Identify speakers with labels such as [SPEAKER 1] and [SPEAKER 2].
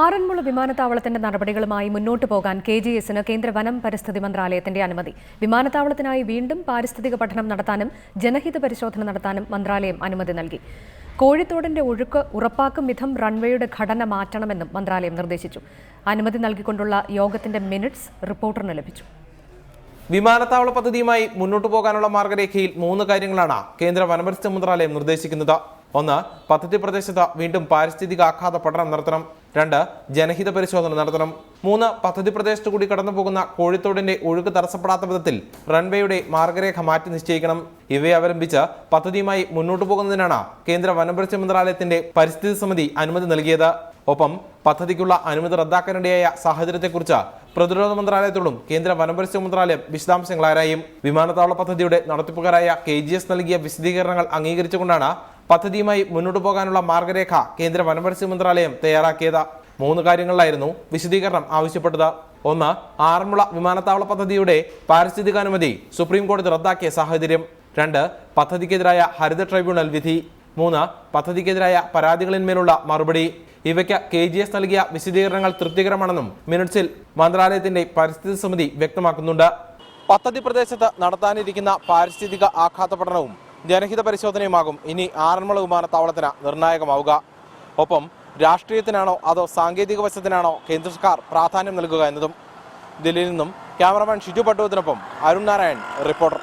[SPEAKER 1] ആറന്മുള വിമാനത്താവളത്തിന്റെ നടപടികളുമായി മുന്നോട്ടു പോകാൻ കെ ജി എസിന് കേന്ദ്ര വനം പരിസ്ഥിതി മന്ത്രാലയത്തിന്റെ അനുമതി. വിമാനത്താവളത്തിനായി വീണ്ടും പാരിസ്ഥിതിക പഠനം നടത്താനും ജനഹിത പരിശോധന നടത്താനും മന്ത്രാലയം അനുമതി നൽകി. കോഴിത്തോടിന്റെ ഒഴുക്ക് ഉറപ്പാക്കും വിധം റൺവേയുടെ ഘടന മാറ്റണമെന്നും മന്ത്രാലയം നിർദ്ദേശിച്ചു. അനുമതി നൽകിക്കൊണ്ടുള്ള യോഗത്തിന്റെ മിനിറ്റ്സ് റിപ്പോർട്ടറിന് ലഭിച്ചു.
[SPEAKER 2] വിമാനത്താവള പദ്ധതിയുമായി മുന്നോട്ടു പോകാനുള്ള മാർഗരേഖയിൽ മൂന്ന് കാര്യങ്ങളാണ് കേന്ദ്ര വനപരിസ്ഥിതി മന്ത്രാലയം നിർദ്ദേശിക്കുന്നത്. ഒന്ന് പദ്ധതി പ്രദേശത്ത് വീണ്ടും പാരിസ്ഥിതിക ആഘാത പഠനം നടത്തണം. രണ്ട് ജനഹിത പരിശോധന നടത്തണം. മൂന്ന് പദ്ധതി പ്രദേശത്തു കൂടി കടന്നു പോകുന്ന കോഴിത്തോടിന്റെ ഒഴുക്ക് തടസ്സപ്പെടാത്ത വിധത്തിൽ റൺവേയുടെ മാർഗരേഖ മാറ്റി നിശ്ചയിക്കണം. ഇവയെ അവലംബിച്ച് പദ്ധതിയുമായി മുന്നോട്ടു പോകുന്നതിനാണ് കേന്ദ്ര വനപരിസ്ഥിതി മന്ത്രാലയത്തിന്റെ പരിസ്ഥിതി സമിതി അനുമതി നൽകിയത്. ഒപ്പം പദ്ധതിക്കുള്ള അനുമതി റദ്ദാക്കാനിടയായ സാഹചര്യത്തെക്കുറിച്ച് പ്രതിരോധ മന്ത്രാലയത്തോടും കേന്ദ്ര വനപരിസ്ഥിതി മന്ത്രാലയം വിശദാംശങ്ങൾ ആരായും. വിമാനത്താവള പദ്ധതിയുടെ നടത്തിപ്പുകാരായ കെ നൽകിയ വിശദീകരണങ്ങൾ അംഗീകരിച്ചുകൊണ്ടാണ് പദ്ധതിയുമായി മുന്നോട്ടു പോകാനുള്ള മാർഗരേഖ കേന്ദ്ര വനപരിസ്ഥിതി മന്ത്രാലയം തയ്യാറാക്കിയത്. മൂന്ന് കാര്യങ്ങളിലായിരുന്നു വിശദീകരണം ആവശ്യപ്പെട്ടത്. ഒന്ന് ആറന്മുള വിമാനത്താവള പദ്ധതിയുടെ പാരിസ്ഥിതികാനുമതി സുപ്രീം കോടതി റദ്ദാക്കിയ സാഹചര്യം. രണ്ട് പദ്ധതിക്കെതിരായ ഹരിത ട്രൈബ്യൂണൽ വിധി. മൂന്ന് പദ്ധതിക്കെതിരായ പരാതികളിന്മേലുള്ള മറുപടി. ഇവയ്ക്ക് കെ ജി എസ് നൽകിയ വിശദീകരണങ്ങൾ തൃപ്തികരമാണെന്നും മിനിറ്റ്സിൽ മന്ത്രാലയത്തിന്റെ പരിസ്ഥിതി സമിതി വ്യക്തമാക്കുന്നുണ്ട്. പദ്ധതി പ്രദേശത്ത് നടത്താനിരിക്കുന്ന പാരിസ്ഥിതിക ആഘാത പഠനവും ജനഹിത പരിശോധനയുമാകും. ഇനി ആറന്മുള വിമാനത്താവളത്തിന് നിർണായകമാവുക. ഒപ്പം രാഷ്ട്രീയത്തിനാണോ അതോ സാങ്കേതിക വശത്തിനാണോ കേന്ദ്ര സർക്കാർ പ്രാധാന്യം നൽകുക എന്നതും. ദില്ലിയിൽ നിന്നും ക്യാമറമാൻ ഷിജു പട്ടുവത്തിനൊപ്പം അരുൺ നാരായൺ റിപ്പോർട്ടർ.